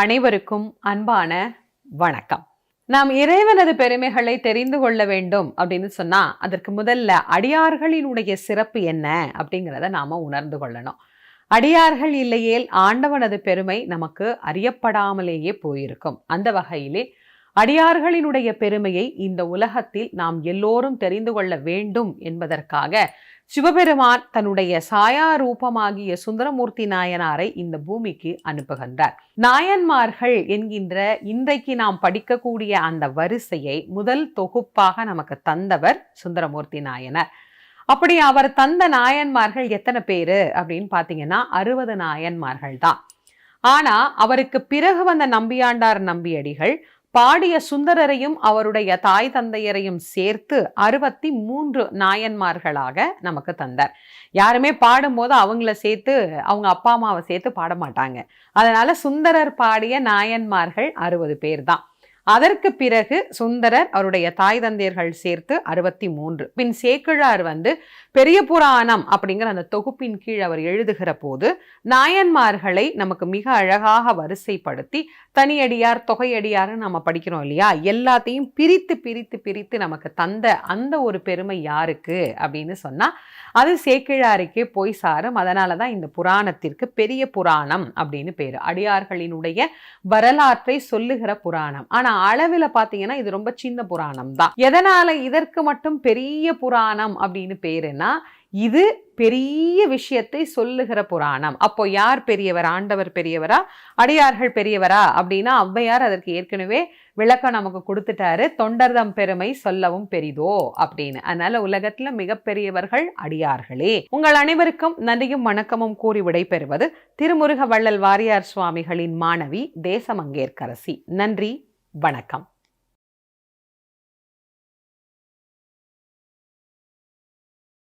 அனைவருக்கும் அன்பான வணக்கம். நாம் இறைவனது பெருமைகளை தெரிந்து கொள்ள வேண்டும் அப்படின்னு சொன்னா அதற்கு முதல்ல அடியார்களினுடைய சிறப்பு என்ன அப்படிங்கிறத நாம உணர்ந்து கொள்ளணும். அடியார்கள் இல்லையேல் ஆண்டவனது பெருமை நமக்கு அறியப்படாமலேயே போயிருக்கும். அந்த வகையிலே அடியார்களினுடைய பெருமையை இந்த உலகத்தில் நாம் எல்லோரும் தெரிந்து கொள்ள வேண்டும் என்பதற்காக சிவபெருமான் தன்னுடைய சாயா ரூபமாகிய சுந்தரமூர்த்தி நாயனாரை இந்த பூமிக்கு அனுப்புகின்றார். நாயன்மார்கள் என்கின்ற இன்றைக்கு நாம் படிக்கக்கூடிய அந்த வரிசையை முதல் தொகுப்பாக நமக்கு தந்தவர் சுந்தரமூர்த்தி நாயனார். அப்படி அவர் தந்த நாயன்மார்கள் எத்தனை பேரு அப்படின்னு பார்த்தீங்கன்னா அறுபது நாயன்மார்கள் தான். ஆனா அவருக்கு பிறகு வந்த நம்பியாண்டார் நம்பியடிகள் பாடிய சுந்தரரையும் அவருடைய தாய் தந்தையரையும் சேர்த்து அறுபத்தி மூன்று நாயன்மார்களாக நமக்கு தந்தார். யாருமே பாடும்போது அவங்கள சேர்த்து அவங்க அப்பா அம்மாவை சேர்த்து பாட மாட்டாங்க. அதனால சுந்தரர் பாடிய நாயன்மார்கள் அறுபது பேர் தான். அதற்கு பிறகு சுந்தரர் அவருடைய தாய் தந்தையர்கள் சேர்த்து அறுபத்தி மூன்று பின் சேக்கிழார் வந்து பெரிய புராணம் அப்படிங்கிற அந்த தொகுப்பின் கீழ் அவர் எழுதுகிற போது நாயன்மார்களை நமக்கு மிக அழகாக வரிசைப்படுத்தி தனியடியார் தொகையடியார்னு நம்ம படிக்கிறோம் இல்லையா? எல்லாத்தையும் பிரித்து பிரித்து பிரித்து நமக்கு தந்த அந்த ஒரு பெருமை யாருக்கு அப்படின்னு சொன்னா அது சேக்கிழாருக்கே போய் சாரும். அதனால தான் இந்த புராணத்திற்கு பெரிய புராணம் அப்படின்னு பேரு. அடியார்களினுடைய வரலாற்றை சொல்லுகிற புராணம். ஆனா அளவில் பார்த்தீங்கன்னா இது ரொம்ப சின்ன புராணம் தான். எதனால இதற்கு மட்டும் பெரிய புராணம் அப்படின்னு பேருனா இது பெரிய விஷயத்தை சொல்லுகிற புராணம். அப்போ யார் பெரியவர்? ஆண்டவர் பெரியவரா? அடியார்கள் பெரியவரா? அப்படின்னா ஔவையார் அதற்கு ஏற்கனவே விளக்கம் நமக்கு கொடுத்துட்டாரு. தொண்டர்தம் பெருமை சொல்லவும் பெரிதோ அப்படின்னு. அதனால உலகத்துல மிகப்பெரியவர்கள் அடியார்களே. உங்கள் அனைவருக்கும் நன்றியும் வணக்கமும் கூறி விடைபெறுவது திருமுருக வள்ளல் வாரியார் சுவாமிகளின் மாணவி தேசமங்கேற்கரசி. நன்றி. வணக்கம்.